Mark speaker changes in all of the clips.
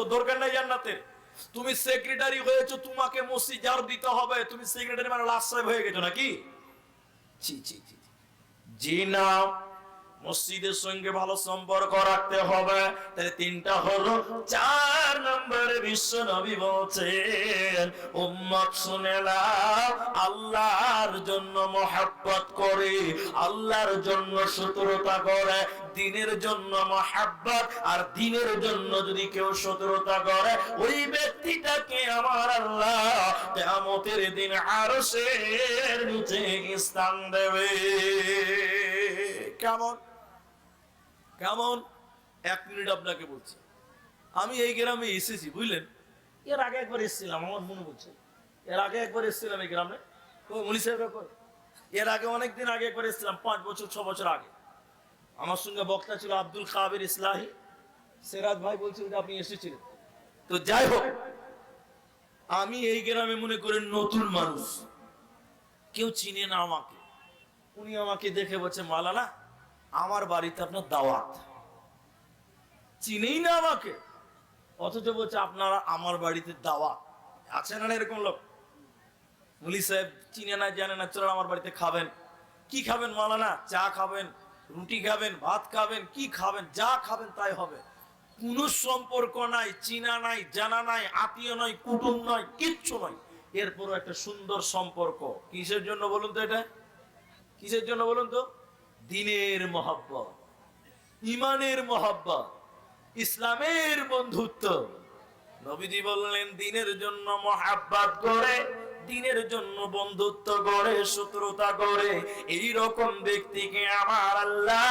Speaker 1: তো দরকার নাই জান্নাতের। তুমি সেক্রেটারি হয়েছো, তোমাকে মসজিদ যার দিতে হবে। তুমি সেক্রেটারি মানে লাস্ট সাহেব হয়ে গেছো নাকি? জি জি জি। জি না। মসজিদের সঙ্গে ভালো সম্পর্ক রাখতে হবে। তাহলে তিনটা হলো, চার নম্বরে বিশ্ব নবী বলছেন, উম্মত শুনে নাও, আল্লাহর জন্য মহাব্বত করে, আল্লাহর জন্য শত্রুতা করে, দিনের জন্য মহাব্বত, আর দিনের জন্য যদি কেউ শত্রুতা করে, ওই ব্যক্তিটাকে আমার আল্লাহ কেয়ামতের দিন আরশের নিচে স্থান দেবে। কেমন? কেমন? এক মিনিট আপনাকে বলছি। আমি এই গ্রামে এসেছি, বুঝলেন? এর আগে একবার এসেছিলাম, আমার মনে পড়ছে এর আগে একবার এসেছিলাম এই গ্রামে। মনি সাহেব এর আগে, অনেকদিন আগে একবার এসেছিলাম, পাঁচ বছর, ছ বছর আগে। আমার সঙ্গে বক্তা ছিল আব্দুল কাবির ইসলাহি। সেরাজ ভাই বলছিল যে আপনি এসেছিলেন। তো যাই হোক, আমি এই গ্রামে মনে করেন নতুন মানুষ। কেউ চিনে না আমাকে। উনি আমাকে দেখে বলছে, মালানা আমার বাড়িতে আপনার দাওয়াত। চিনেই না আমাকে। অথচ বলছে, আপনারা আমার বাড়িতে দাওয়াত। আছে না এরকম লোক? মুলি সাহেব চিনে না, জানে না চলো আমার বাড়িতে খাবেন। কি খাবেন মালানা? চা খাবেন, রুটি খাবেন, ভাত খাবেন, কি খাবেন, যা খাবেন তাই হবে। কোনো সম্পর্ক নাই, চিনা নাই, জানা নাই, আত্মীয় নয়, কুটুম নয়, কিচ্ছু নয়। এরপরও একটা সুন্দর সম্পর্ক। কিসের জন্য বলুন তো এটা? কিসের জন্য বলুন তো? দিনের মহাব্বত ইমানের মহাব্বত ইসলামের বন্ধুত্ব। নবীজি বললেন দিনের জন্য মহাব্বত করে। দিনের জন্য বন্ধুত্ব করে শত্রুতা করে এই রকম ব্যক্তিকে আমার আল্লাহ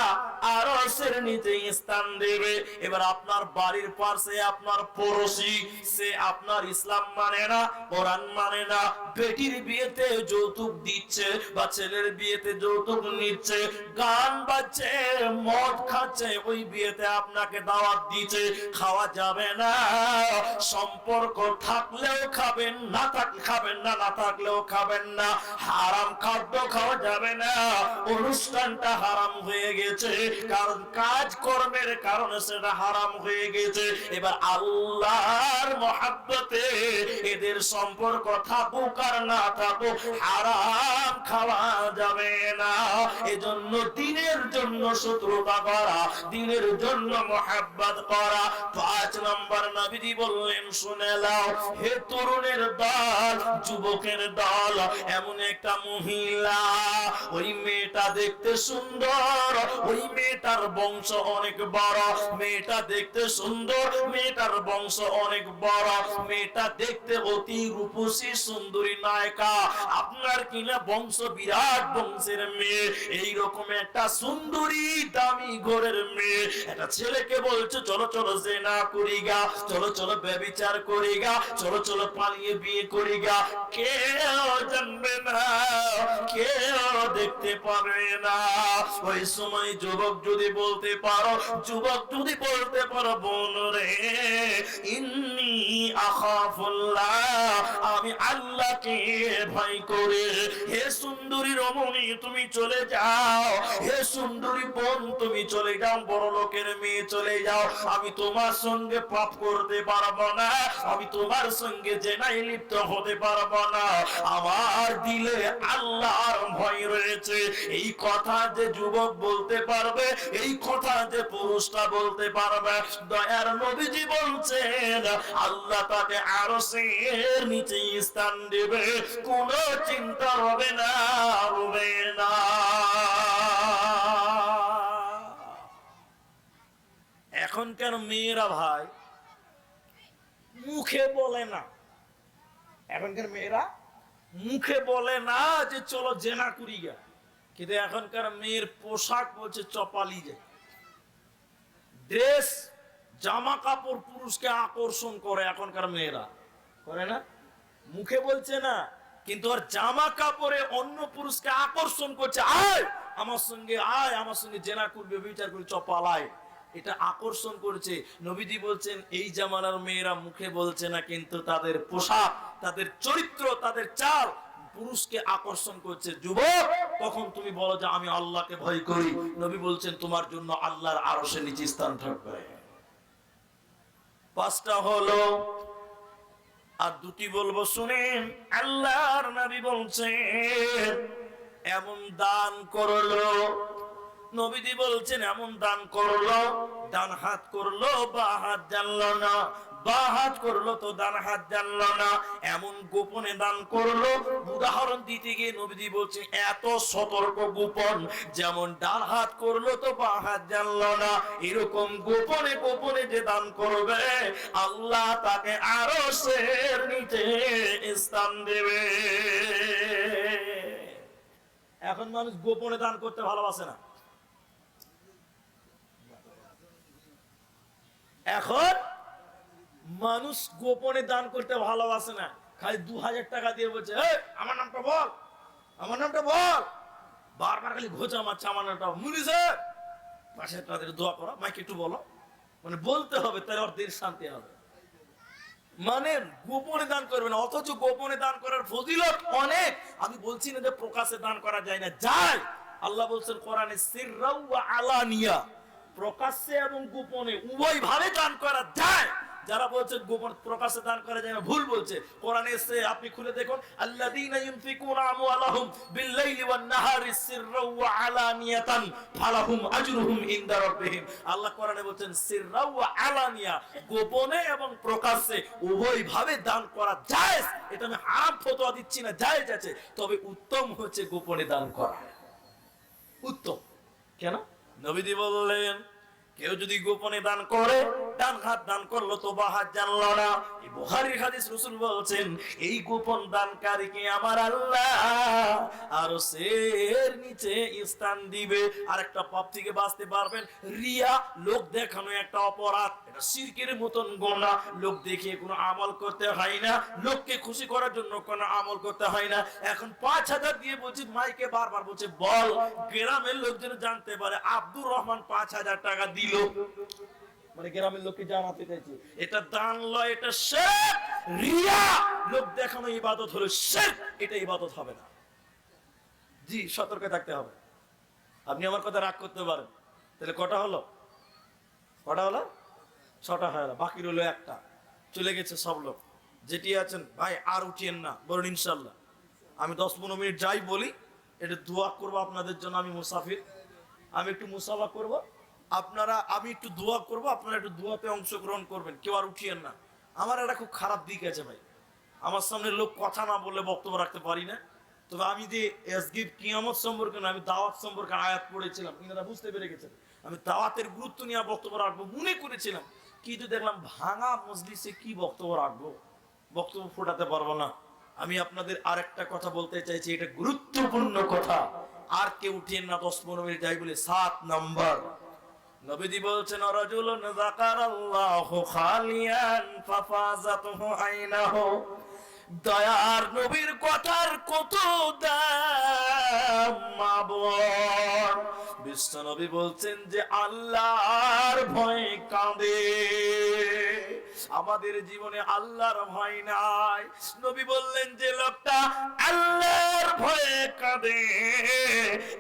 Speaker 1: আরশের নিচে স্থান দেবে। এবার আপনার বাড়ির পাশে আপনার পড়োশি, সে আপনার ইসলাম মানে না, কোরআন মানে না, বেটির বিয়েতে যৌতুক দিচ্ছে বা ছেলের বিয়েতে যৌতুক নিচ্ছে, গান বাজছে, মদ খাচ্ছে, ওই বিয়েতে আপনাকে দাওয়াত দিচ্ছে, খাওয়া যাবে না। সম্পর্ক থাকলেও খাবেন, না থাকলে খাবেন, না থাকলেও খাবেন না, হারাম খাদ্য খাওয়া যাবে না। অনুষ্ঠানটা হারাম হয়ে গেছে, কারণ কাজ কর্মের কারণে সেটা হারাম হয়ে গেছে। এবার আল্লাহর মহাব্বতে এদের সম্পর্ক থাকুক আর না থাকুক, হারাম খাওয়া যাবে না। এজন্য দিনের জন্য শত্রুতা করা, দিনের জন্য মহাব্বত করা। পাঁচ নম্বর নবীজি বললেন, শুনে নাও, হে তরুণের দল যুবকের দল, এমন একটা মহিলা। ওই মেয়েটা দেখতে সুন্দর, ওই মেয়েটার বংশ অনেক বড়। মেয়েটা দেখতে সুন্দর, মেয়েটার বংশ অনেক বড়। মেয়েটা দেখতে অতি রূপসী সুন্দরী নায়িকা। আপনার কিনা বংশ বিরাট বংশের মেয়ে। এই রকম একটা সুন্দরী, দামি ঘরের মেয়ে। একটা ছেলেকে বলছে, চলো চলো যে না করি গা চলো চলো, ব্যবিচার করি গা চলো চলো, পালিয়ে বিয়ে করি গা কেউ জানবে না কেউ দেখতে পাবে না। ওই সময় যুবক যদি বলতে পারো, যুবক যদি বলতে পারো, বোন রে, ইন্নি আখাফুল্লাহ, আমি আল্লাহকে ভয় করে, হে সুন্দরী রমণী, তুমি চলে যাও, হে সুন্দরী বোন, তুমি চলে যাও, বড় লোকের মেয়ে চলে যাও, আমি তোমার সঙ্গে পাপ করতে পারব না, আমি তোমার সঙ্গে জেনাই লিপ্ত হতে পারব না। আমার দিলে আল্লাহর ভয় রয়েছে এই কথা যে যুবক বলতে পারবে, এই কথা যে পুরুষটা বলতে পারবে, দয়ার নবীজি বলছেন, আল্লাহ তাকে আরও নিচে স্থান দেবে। কোনো চিন্তা হবে না হবে না। এখনকার মেয়েরা ভাই? মুখে বলে না। এখনকার মেয়েরা মুখে বলে না যে চলো জেনা করি গা। কিন্তু এখনকার মেয়ের পোশাক বলছে চপালি যায় ড্রেস, জামা কাপড় পুরুষকে আকর্ষণ করে এখনকার মেয়েরা। করে না? মুখে বলছে না, কিন্তু আর জামা কাপড়ে অন্য পুরুষকে আকর্ষণ করছে। আয়! আমার সঙ্গে আয়, আমার সঙ্গে জেনা করবে, বিচার করে চপালায়। এটা আকর্ষণ করেছে। নবীজি বলছেন, এই জামানার মেয়েরা মুখে বলছে না, কিন্তু তাদের পোশাক, তাদের চরিত্র, তাদের চাল পুরুষকে আকর্ষণ করছে। যুবক, তখন তুমি বলো যে, আমি আল্লাহকে ভয় করি। নবী বলছেন, তোমার জন্য আল্লাহর আরও সে নিচে স্থান থাকবে। পাঁচটা হলো, আর দুটি বলব, শুনেন, আল্লাহর নবী বলছেন, এমন দান করল নবীজি বলছেন, এমন দান করল, ডান হাত করল, বা হাত জানলো না, বা হাত করল তো ডান হাত জানলো না, এমন গোপনে দান করল। উদাহরণ দিতে গিয়ে নবীজি বলছে এত সতর্ক গোপন, যেমন ডান হাত করল তো বা হাত জানলো না, এরকম গোপনে গোপনে যে দান করবে, আল্লাহ তাকে আরও সের নিচে স্থান দেবে। এখন মানুষ গোপনে দান করতে ভালোবাসে না। এখন মানুষ গোপনে দান করতে ভালোবাসে না। খালি দু হাজার টাকা দিয়ে বলছে "এই, আমার নামটা বল আমার নামটা বল। বারবার খালি ঘোচা মারছে আমার নামটা। মুনি স্যার পাশে তাদের দোয়া করা মাইকে একটু বলো। মানে বলতে হবে তার অর্ধের শান্তি হবে। মানে গোপনে দান করবে না অথচ গোপনে দান করার ফজিলত অনেক। আমি বলছি না যে প্রকাশে দান করা যায় না যায়। আল্লাহ বলছেন কোরআনে সিররাউ ওয়া আলানিয়া। প্রকাশ্যে এবং গোপনে উভয় ভাবে দান করা যায়। যারা বলছে গোপন প্রকাশ্যে দান করা যায়, ভুল বলছে। কোরআনে এসে আপনি খুলে দেখুন, আল্লাযীনা ইউনফিকুনা আমওয়ালাহুম বিল-লাইলি ওয়ান-নাহারি সিররাও ওয়া আলানিয়াতান ফালাহুম আজরুহুম ইনদা রাব্বিহিম। আল্লাহ কোরআনে বলছেন সিররাও ওয়া আলানিয়া, গোপনে এবং প্রকাশ্যে উভয় ভাবে দান করা জায়েজ। এটা আমি হারাম ফতোয়া দিচ্ছি না, জায়েজ আছে। তবে উত্তম হচ্ছে গোপনে দান করা। উত্তম। কেন? নবীজি বললেন, কেউ যদি গোপনে দান করে, ডান হাত দান করল তো বা হাত জানলো না। এই বুহারির হাদিস রসুল বলছেন, এই গোপন দানকারীকে আমার আল্লাহ আর সের নিচে স্থান দিবে। আর একটা পাপ থেকে বাঁচতে পারবেন। রিয়া, লোক দেখানো একটা অপরাধ। এটা শিরকের মতন গোনা লোক কোনো আমল করতে হয় না। লোককে খুশি করার জন্য কোনো আমল করতে হয় না। এখন পাঁচ হাজার দিয়ে বলছি, মাইকে বারবার বলছে, বল, গ্রামের লোকজন জানতে পারে, আব্দুর রহমান পাঁচ হাজার টাকা দিল। মানে গ্রামের লোককে জানাতে এটা দান এটা রিয়া। লোক দেখানো ইবাদত হলো শেখ, এটা ইবাদত হবে না। জি, সতর্ক থাকতে হবে। আপনি আমার কথা রাগ করতে পারেন। তাহলে কটা হলো? কটা হলো? ছটা হয় গেল, বাকি রইল একটা। চলে গেছে সব লোক। যেটি আছেন, ভাই, আর উঠিয়েন না, বলুন ইনশাল্লাহ আমি দশ পনেরো মিনিট যাই বলি এটা দোয়া করব আপনাদের জন্য, আমি মুসাফির। আমি একটু মুসাফা করব। আপনারা, আমি একটু দোয়া করব, আপনারা একটু দোয়াতে অংশগ্রহণ করবেন, কেউ আর উঠিয়েন না। আমার একটা খুব খারাপ দিক আছে ভাই। আমার সামনে লোক কথা না বললে বক্তব্য রাখতে পারি না। তবে আমি যে এসগিব কিয়ামত সম্পর্কে না, আমি দাওয়াত সম্পর্কে আয়াত পড়েছিলাম, ইনারা বুঝতে পেরে গেছেন। আমি দাওয়াতের গুরুত্ব নিয়ে বক্তব্য রাখব, মনে করেছিলাম। কিন্তু দেখলাম, ভাঙা মজলিসে কি বক্তব্য রাখব? বক্তব্য ফোটাতে পারব না। আমি আপনাদের আরেকটা কথা বলতে চাইছি, এটা গুরুত্বপূর্ণ কথা। আর কেউ উঠিয়ে না দশ পনেরো মিনিট যাই বলে সাত নাম্বার। নবীর কথার কত দাম বোন বিশ্ব নবী বলছেন যে আল্লাহর ভয়ে কাঁদে। আমাদের জীবনে আল্লাহর ভয় নাই। নবী বললেন যে লোকটা আল্লাহর ভয়ে কাঁদে।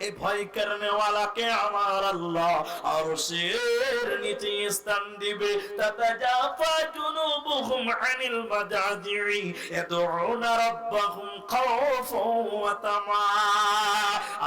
Speaker 1: এই ভয় কারণে ওয়ালাকে আমার আল্লাহ আর শের নিচে স্থান দিবে। তাতাজাফা জুনুবুহুম আনিল মাজাজি'i ইয়াদউনা রাব্বাহুম খাওফান ওয়া তামা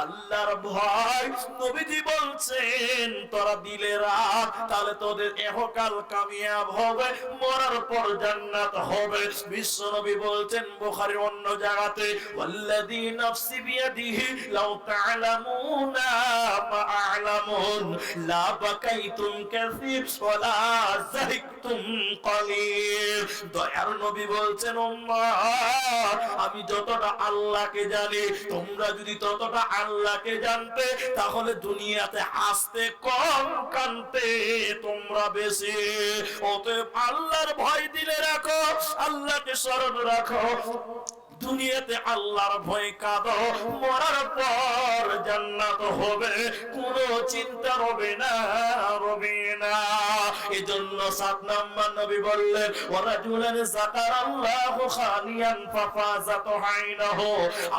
Speaker 1: আল্লাহর ভয় নবীজি বলছেন, তোরা দিলে রাখ তাহলে তোদের এহকাল কামিয়াব হবে, মরার পর জান্নাত হবে। বিশ্ব নবী বলছেন বুখারীর অন্য জায়গাতে, ওয়াল্লাযী নাফসি বিয়াদিহি, লাউ তা'লামুনা মা আ'লামুন, লা বাকাইতুম কাসীর, ওয়ালা যাহিকতুম কলিল। দয়ার নবী বলছেন আমি যতটা আল্লাহকে জানি, তোমরা যদি ততটা আল্লাহকে জানতে, তাহলে দুনিয়াতে আসতে কম কানতে তোমরা বেশি। অতএব আল্লাহর ভয় দিলে রাখো, আল্লাহকে স্মরণ রাখো। দুনিয়াতে আল্লাহর ভয় কাঁদো মরার পর জান্নাত হবে কোনো চিন্তা রবে না রবে না। এজন্য সাত নাম্বার নবী বললেন ওরা জুলেন জাকার আল্লাহ খালিয়ান ফাফাজাত হাইনাহু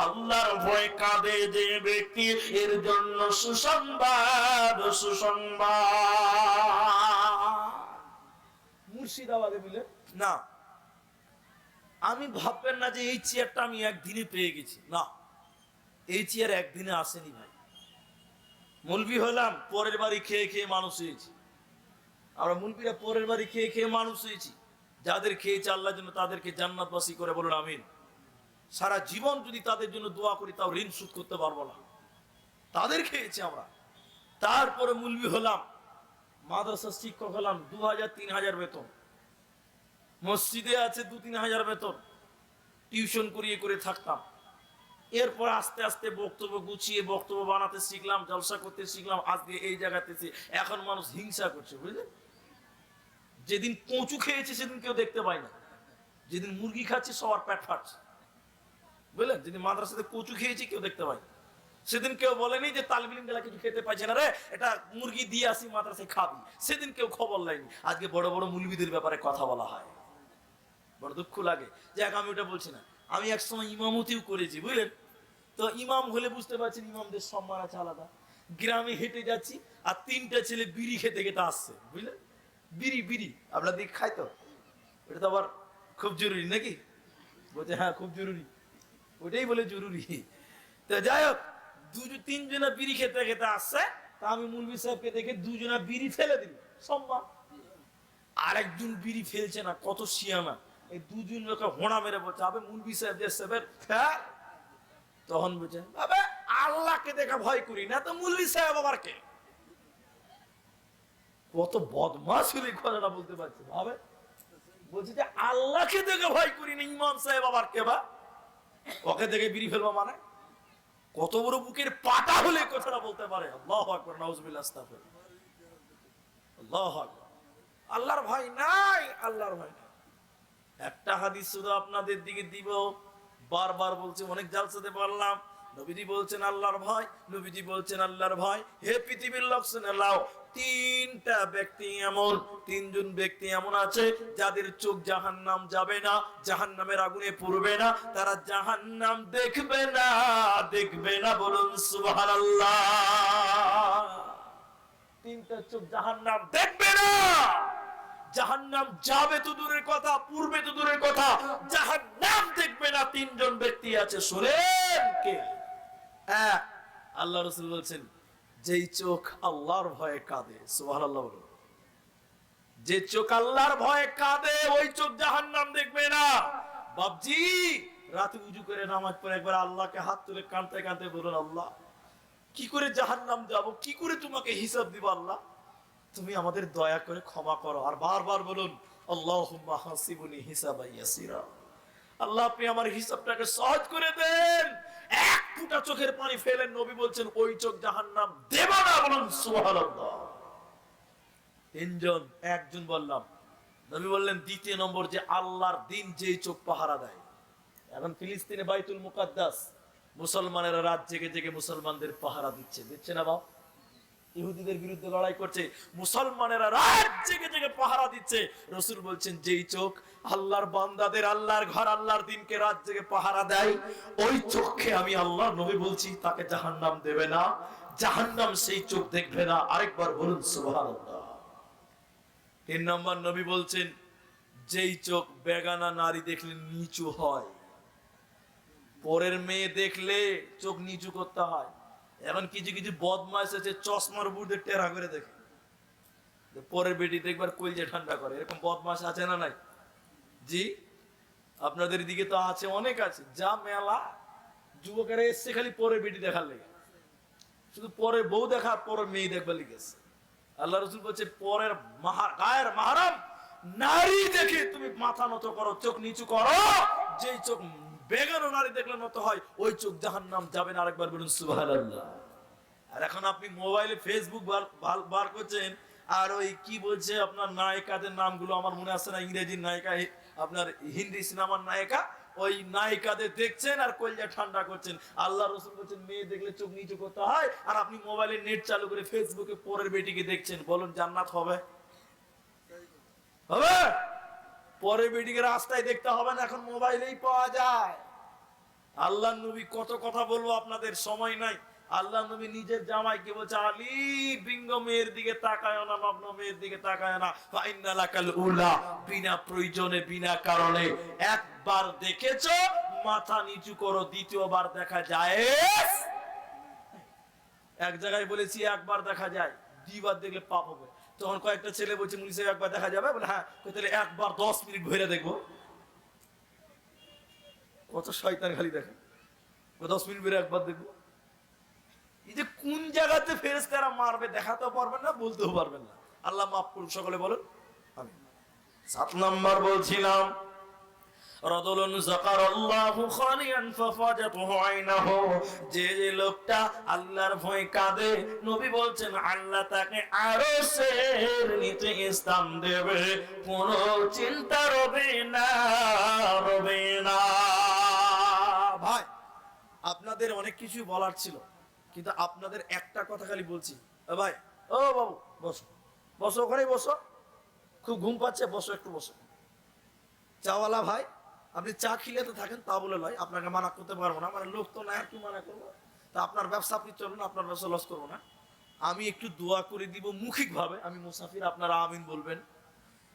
Speaker 1: আল্লাহর ভয় কাঁদে যে ব্যক্তি এর জন্য সুসংবাদ সুসংবাদ। মুর্শিদাবাদে বুঝলেন না। আমি ভাববেন না যে এই চেয়ারটা আমি একদিনে পেয়ে গেছি। না, এই চেয়ার একদিনে আসেনি ভাই। মুলবি হলাম, পরের বাড়ি খেয়ে খেয়ে মানুষ হয়েছি। আমরা মুলবিরা পরের বাড়ি খেয়ে খেয়ে মানুষ হয়েছি। যাদের খেয়েছে আল্লাহর জন্য তাদেরকে জান্নাতবাসী করে বলুন আমিন। সারা জীবন যদি তাদের জন্য দোয়া করি, তাও ঋণ শোধ করতে পারব না। তাদের খেয়েছি আমরা। তারপরে মুলবি হলাম, মাদ্রাসার শিক্ষক হলাম দু হাজার তিন হাজার বেতন। মসজিদে আছে দু তিন হাজার বেতন। টিউশন করিয়ে করে থাকতাম। এরপর আস্তে আস্তে বক্তব্য গুছিয়ে বক্তব্য বানাতে শিখলাম, জলসা করতে শিখলাম, আজকে এই জায়গাতে এখন মানুষ হিংসা করছে বুঝলেন যেদিন কচু খেয়েছে সেদিন কেউ দেখতে পায় না। যেদিন মুরগি খাচ্ছে সবার পেট ফাটছে। বুঝলেন? যেদিন মাদ্রাসাতে কচু খেয়েছি কেউ দেখতে পায়। সেদিন কেউ বলেনি যে তালবিলিম গেলা কিছু খেতে পাইছে না রে, এটা মুরগি দিয়ে আসি মাদ্রাসায় খাবি। সেদিন কেউ খবর লাইনি। আজকে বড় বড় মুলবিদের ব্যাপারে কথা বলা হয়। বড় দুঃখ লাগে। যাক, আমি ওটা বলছি না। আমি এক সময় ইমামতিও করেছি, বুঝলেন? তো ইমাম হলে বুঝতে পারছেন ইমামদের সম্মান আছে আলাদা। গ্রামে হেঁটে যাচ্ছি আর তিনটা ছেলে বিড়ি খেতে খেতে আসছে, বুঝলেন? বিড়ি বিড়ি। আপনার দিকে খাই তো? এটা তো আবার খুব জরুরি নাকি? বলছে হ্যাঁ খুব জরুরি। ওটাই বলে জরুরি। তো যাই হোক দুজন তিনজনা বিড়ি খেতে খেতে আসছে, তা আমি মুলবি সাহেবকে দেখে দুজনা বিড়ি ফেলে দিল। সম্মান। আরেকজন বিড়ি ফেলছে না, কত শিয়ানা। এই দুজন লোকে হোঁড়া মেরে বলছে, আবে মুলবি সাহেব যে সাহেবের ফেল তখন বলছে, আবে আল্লাহকে দেখা ভয় করি না তো মুলবি সাহেব আবার কে? কত বদমাস হলে কথাটা বলতে পারছে, ভাবে? বলছে যে, আল্লাহকে দেখে ভয় করি না, ইমাম সাহেব আবার কে বা? ওকে দেখে বিড়ি ফেলব মানে? কত বড় বুকের পাটা হলে কথাটা বলতে পারে? আল্লাহ আকবর, নাউজুবিল্লাহ আল্লাহ আকবার। আল্লাহর ভয় নাই, আল্লাহর ভয় নাই। একটা হাদিস শুধু আপনাদের দিকে দিব। বারবার বলছে, অনেক জালসাতে বললাম নবীজি বলছেন, আল্লাহর ভয়। নবীজি বলছেন, আল্লাহর ভয়। হে পৃথিবীর লোক, শুনে লাও তিনটা ব্যক্তি এমন, তিনজন ব্যক্তি এমন আছে, যাদের চোখ জাহান নাম যাবে না জাহান নামের আগুনে পড়বে না, তারা জাহান নাম দেখবে না দেখবে না বলুন সুবহানাল্লাহ। তিনটা চোখ জাহান নাম দেখবে না। জাহান্নাম যাবে তো দূরের কথা, পূর্বে তো দূরের কথা। জাহান্নাম দেখবে না তিনজন ব্যক্তি আছে, শুনেন কে? এক আল্লাহ রসুল বলছেন, যেই চোখ আল্লাহর ভয়ে কাঁদে বলুন। যে চোখ আল্লাহর ভয়ে কাঁদে, ওই চোখ জাহান্নাম দেখবে না। বাবজি রাতে উজু করে নামাজ পড়ে একবার আল্লাহকে হাত তুলে কাঁদতে কাঁদতে বলুন, আল্লাহ, কি করে জাহান্নাম যাব? কি করে তোমাকে হিসাব দিব আল্লাহ? তুমি আমাদের দয়া করে ক্ষমা করো। আর বারবার বলুন আল্লাহ, আপনি আমার হিসাবটাকে সহজ করে দেন। এক ফুটা চোখের পানি ফেলেন, নবী বলছেন, ওই চোখ জাহান্নাম দেব না বলুন তিনজন, একজন বললাম, নবী বললেন, দ্বিতীয় নম্বর যে আল্লাহর দিন যেই চোখ পাহারা দেয়। এখন ফিলিস্তিনে বাইতুল মুকাদ্দাস, মুসলমানেরা রাত জেগে জেগে মুসলমানদের পাহারা দিচ্ছে। দিচ্ছে না বাপ? ইহুদিদের বিরুদ্ধে লড়াই করছে, মুসলমানেরা রাত জেগে জেগে পাহারা দিচ্ছে। রসুল বলছেন, যেই চোখ আল্লাহর বান্দাদের, আল্লাহর ঘর, আল্লাহর দিনকে রাত জেগে পাহারা দেয়, ওই চোখকে আমি আল্লাহর নবী বলছি, তাকে জাহান্নাম দেবে না। জাহান্নাম সেই চোখ দেখবে না। আরেকবার বলুন, সুবহানাল্লাহ। তিন নম্বর নবী বলছেন, যেই চোখ বেগানা নারী দেখলে নিচু হয়, পরের মেয়ে দেখলে চোখ নিচু করতে হয়। এখন কিছু কিছু বদমাস আছে, চশমার বুড়ে টেরা করে দেখে। পরের বেটি দেখবার কলজে ঠান্ডা করে, এরকম বদমাস আছে না নাই? জি, আপনাদের দিকে তো আছে, অনেক আছে। যা মেলা, যুবকেরা এসছে খালি পরে বেটি দেখার লেগে। শুধু পরের বউ দেখা, পরের মেয়ে দেখবার লিখেছে আল্লাহ রসুল বলছে, পরের গায়ের মাহারাম, নারী দেখে তুমি মাথা নত করো, চোখ নিচু করো, যেই চোখ বেগানো নারী দেখলে মতো হয়, ওই চোখ জাহান নাম যাবে না, আরেকবার বলুন সুবহানাল্লাহ। আর এখন আপনি মোবাইলে ফেসবুক বার- করছেন, আর ওই কি বলছে আপনার নায়িকাদের নামগুলো আমার মনে আসছে না, ইংরেজি নায়িকা, আপনার হিন্দি সিনেমার নায়িকা, ওই নায়িকাদের দেখছেন আর কলজা ঠান্ডা করছেন। আল্লাহ রসুল বলছেন, মেয়ে দেখলে চোখ নিচু করতে হয়, আর আপনি মোবাইলে নেট চালু করে ফেসবুকে পরের বেটিকে দেখছেন। বলুন, জান্নাত হবে? হবে? পরের বেটিকে রাস্তায় দেখতে হবে না, এখন মোবাইলেই পাওয়া যায়। আল্লাহ নবী কত কথা বলব আপনাদের সময় নাই। আল্লাহ নবী নিজের জামাইকে বলছে, আলী, বিঙ্গ মেয়ের দিকে তাকায় না নগ্ন মেয়ের দিকে তাকায় না। ফাইন্না লাকাল উলা, বিনা প্রয়োজনে, বিনা কারণে। একবার দেখেছ, মাথা নিচু করো, দ্বিতীয়বার দেখা যায়। এক জায়গায় বলেছি, একবার দেখা যায়, দুইবার দেখলে পাপ হবে। তখন কয়েকটা ছেলে বলছে মুনি সাহেব, একবার দেখা যাবে? বলে হ্যাঁ। তাহলে একবার দশ মিনিট ঘুরে দেখব। কত শয়তান খালি দেখে। দশ মিনিট বেড়ে একবার দেখব। এই যে কোন জায়গাতে ফেরেস তারা মারবে, দেখাতেও পারবেন না, বলতেও পারবেন না। আল্লাহ মাফ করুন, সকলে বলুন আমি সাত নাম্বার বলছিলাম রদলুন যাকারাল্লাহু খালিয়ান ফাফাজাতুহু আইনাহু। যে যে লোকটা আল্লাহর ভয় কাঁদে, নবী বলছেন, আল্লাহ তাকে আরশের নিচে স্থান দেবে। কোনো চিন্তা রবে না রবে না। ভাই, আপনাদের অনেক কিছু বলার ছিল, কিন্তু আপনাদের একটা কথা খালি বলছি। ভাই, ও বাবু, বসো। বসো ওখানেই বসো। খুব ঘুম পাচ্ছে, বসো, একটু বসো। চাওয়ালা ভাই আপনি চা খিলাতে থাকেন, তা বলে নয় আপনাকে মানা করতে পারব না। মানে লোক তো না আর কি মানা করব? তা আপনার ব্যবসা আপনি চলুন, আপনার ব্যবসা লস করব না। আমি একটু দোয়া করে দিব মৌখিক ভাবে আমি মুসাফির, আপনারা আমিন বলবেন।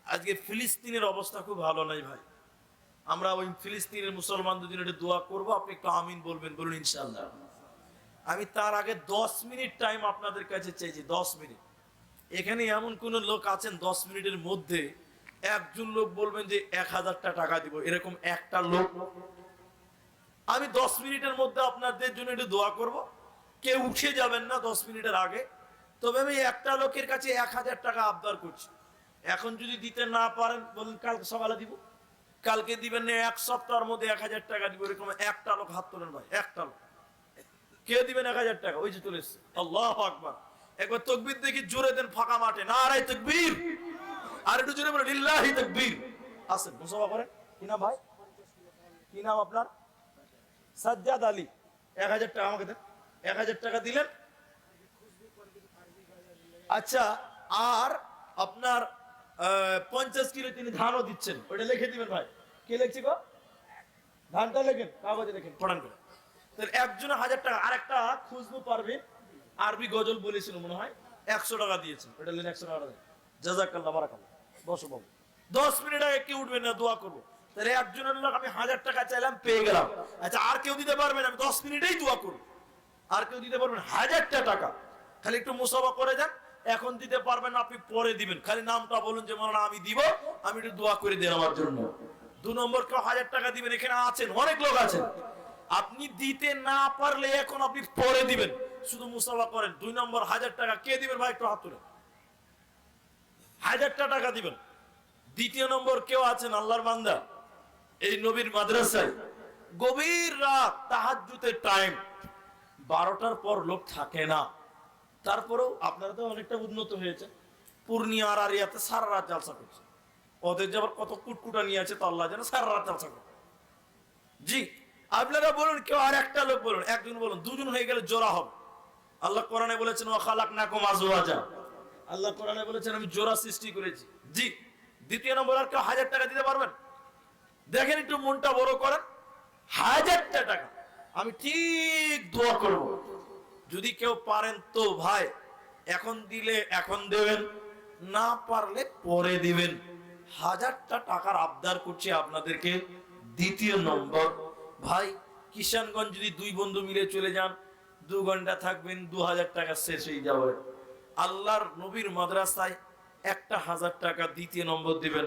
Speaker 1: আজকে ফিলিস্তিনের অবস্থা খুব ভালো নাই ভাই। আমরা ওই ফিলিস্তিনের মুসলমানদের জন্য একটু দোয়া করব। আপনি একটু আমিন বলবেন, বলুন ইনশাল্লাহ আমি তার আগে দশ মিনিট টাইম আপনাদের কাছে চাইছি, দশ মিনিট। এখানে এমন কোন লোক আছেন দশ মিনিটের মধ্যে একজন লোক বলবেন যে এক হাজারটা টাকা দিব, এরকম একটা লোক। আমি দশ মিনিটের মধ্যে আপনাদের জন্য একটু দোয়া করব। কেউ উঠে যাবেন না দশ মিনিটের আগে। তবে আমি একটা লোকের কাছে এক হাজার টাকা আবদার করছি। এখন যদি দিতে না পারেন, বলুন কালকে সকালে দিব। কালকে দিবেন না, এক সপ্তাহের মধ্যে এক হাজার টাকা দিব, এরকম একটা লোক হাত তোলেন ভাই, একটা লোক। কে দিবেন এক হাজার টাকা, ওই যে চলে এসছে। আল্লাহ আকবার। একবার তকবির দেখি, জোরে দেন, ফাঁকা মাঠে। না আরে তকবীর। আর একটু জোরে বলে, লিল্লাহি তকবীর। আসেন, মুসাফা করেন। কি নাম ভাই? কি নাম আপনার? সাজ্জাদ আলী। এক হাজার টাকা আমাকে দেন। এক হাজার টাকা দিলেন। আচ্ছা আর আপনার পঞ্চাশ কিলো তিনি ধানও দিচ্ছেন। ওটা লিখে দিবেন ভাই। কে লিখছি গো? ধানটা লেখেন, কাগজে লেখেন। পড়ান করে। তাহলে একজনে হাজার টাকা আর একটা খুশবু পারবেন। আরবি গজল বলেছিল মনে হয়। একশো টাকা দিয়েছেন। ওটা লেন একশো টাকা দেন। জাজাকাল্লাহ, বারাকাল্লাহ। বসো দশ মিনিট আগে কেউ উঠবেন না দোয়া করব? তাহলে একজনের লোক আমি হাজার টাকা চাইলাম, পেয়ে গেলাম। আচ্ছা আর কেউ দিতে পারবেন আমি দশ মিনিটেই দোয়া করব। আর কেউ দিতে পারবেন হাজারটা টাকা। খালি একটু মুসাফা করে যান, এখন দিতে পারবেন আপনি পরে দিবেন। খালি নামটা বলুন যে মনে আমি দিব, আমি একটু দোয়া করে দেন আমার জন্য। দু নম্বর, কেউ হাজার টাকা দিবেন, এখানে আছেন, অনেক লোক আছেন। আপনি দিতে না পারলে এখন আপনি পরে দিবেন। শুধু মুসাফা করেন। দুই নম্বর, হাজার টাকা কে দিবেন ভাই, একটু হাত তুলেন। হাজারটা টাকা দিবেন। দ্বিতীয় নম্বর কেউ আছেন আল্লাহর বান্দা? এই নবীর মাদ্রাসায়। গভীর রাত, তাহাজ্জুদের টাইম বারোটার পর লোক থাকে না। তারপরেও আপনারা তো অনেকটা উন্নত হয়েছে পূর্ণিয়া আর আরিয়াতে সারা রাত জালসা করছে। ওদের যে আবার কত কুটকুটা নিয়ে আছে, তো আল্লাহ যেন সারা রাত জালসা করে। জি, আপনারা বলুন, কেউ আর একটা লোক বলুন। একজন বলুন, দুজন হয়ে গেলে জোড়া হবে। আল্লাহ কোরআনে বলেছেন ও খালাক না কম আজওয়াজা। আল্লাহ কোরআনে বলেছেন, আমি জোড়া সৃষ্টি করেছি। জি, দ্বিতীয় নম্বর আর কেউ হাজার টাকা দিতে পারবেন? দেখেন একটু মনটা বড় করেন। হাজারটা টাকা। আমি ঠিক দোয়া করব। যদি কেউ পারেন তো ভাই, এখন দিলে এখন দেবেন, না পারলে পরে দিবেন। হাজারটা টাকার আবদার করছি আপনাদেরকে। দ্বিতীয় নম্বর, ভাই, কিষানগঞ্জ যদি দুই বন্ধু মিলে চলে যান, দু ঘণ্টা থাকবেন, দু হাজার টাকা শেষ হয়ে যাবে। আল্লাহর নবীর মাদ্রাসায় একটা হাজার টাকা দ্বিতীয় নম্বর দিবেন।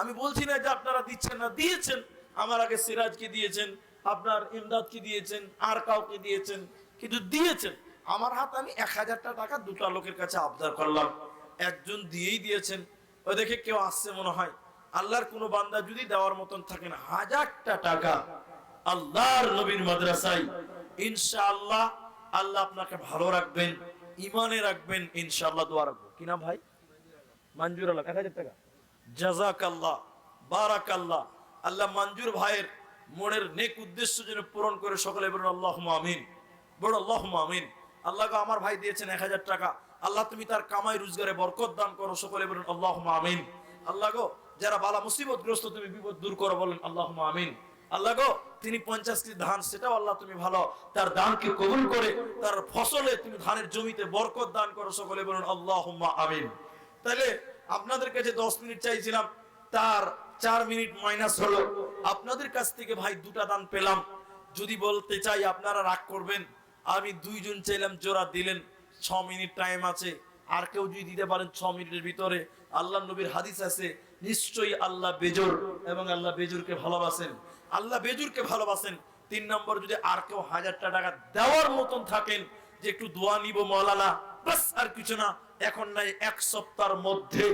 Speaker 1: আমি বলছি না যে আপনারা দিচ্ছেন না, দিয়েছেন। আমার আগে সিরাজকে দিয়েছেন, আপনার ইমদাদকে দিয়েছেন, আর কাউকে দিয়েছেন, কিন্তু দিয়েছেন। আমার হাত আমি এক হাজারটা টাকা দুটা লোকের কাছে আবদার করলাম। একজন দিয়েই দিয়েছেন। ও দেখে কেউ আসছে মনে হয়। আল্লাহর কোনো বান্দা যদি দেওয়ার মতন থাকেন হাজারটা টাকা আল্লাহর নবীর মাদ্রাসায়, ইনশাআল্লাহ আল্লাহ আপনাকে ভালো রাখবেন। ইমানে রাখবেন ইনশাল্লাহ দোয়া রাখব। কি নাম ভাই? মঞ্জুর আল্লাহ, এক হাজার টাকা। জাজাক আল্লাহ বারাক আল্লাহ আল্লাহ মঞ্জুর ভাইয়ের মনের নেক উদ্দেশ্য যেন পূরণ করে সকলে বলুন আল্লাহ আমিন। বড় আল্লাহ আমিন। আল্লাহ আমার ভাই দিয়েছেন এক হাজার টাকা। আল্লাহ তুমি তার কামাই রোজগারে বরকত দান করো, সকলে বলুন আল্লাহ আমিন। আল্লাহ গো, যারা বালা মুসিবত গ্রস্ত তুমি বিপদ দূর করো, বলেন আল্লাহ আমিন। আল্লাহ গো তিনি পঞ্চাশ কেজি ধান, সেটাও আল্লাহ তুমি ভালো। তার দানকে কবুল করে, তার ফসলে তুমি ধানের জমিতে বরকত দান করো সকলে বলুন আল্লাহ আমিন। তাহলে আপনাদের কাছে দশ মিনিট চাইছিলাম, তার চার মিনিট মাইনাস হলো। আপনাদের কাছ থেকে ভাই দুটা দান পেলাম। যদি বলতে চাই, আপনারা রাগ করবেন। আমি দুইজন চাইলাম, জোড়া দিলেন, ছ মিনিট টাইম আছে। আর কেউ যদি দিতে পারেন ছ মিনিটের ভিতরে। আল্লাহ নবীর হাদিস আছে, নিশ্চয়ই আল্লাহ বেজোর এবং আল্লাহ বেজুরকে ভালোবাসেন। আল্লাহ বেজুরকে ভালোবাসেন। তিন নম্বর, যদি আর কেউ হাজারটা টাকা দেওয়ার মতন থাকেন, যে একটু দোয়া নিব মৌলানা বাস আর কিছু না, এখন নাই এক সপ্তাহের মধ্যে,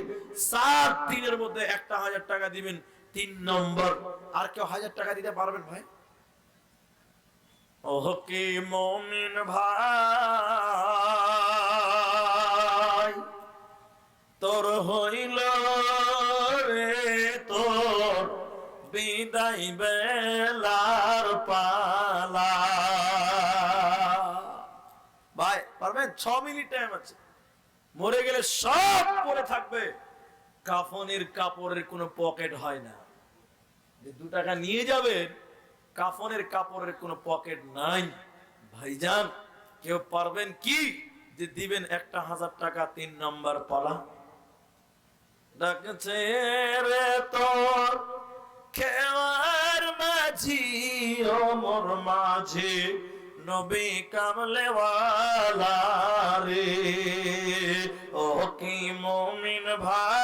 Speaker 1: সাত দিনের মধ্যে একটা হাজার টাকা দিবেন। তিন নম্বর, আর কেউ হাজার টাকা দিতে পারবেন ভাই? ওহ, কি মমিন ভাই, তোর হইল বিদায় বেলার পালা। ভাই, পারবেন? ছ মিনিট টাইম আছে। মরে গেলে সব পরে থাকবে। কাফনের কাপড়ের কোনো পকেট হয় না। যে দু টাকা নিয়ে যাবেন, কাফনের কাপড়ের কোনো পকেট নাই। ভাইজান, কেউ পারবেন কি যে দিবেন একটা হাজার টাকা তিন নম্বর পালা? ডাকছে রে তোর খেওয়ার মাঝি অমর মাঝে নবী কামলেওয়ালা রে। ও কি মমিন ভাই?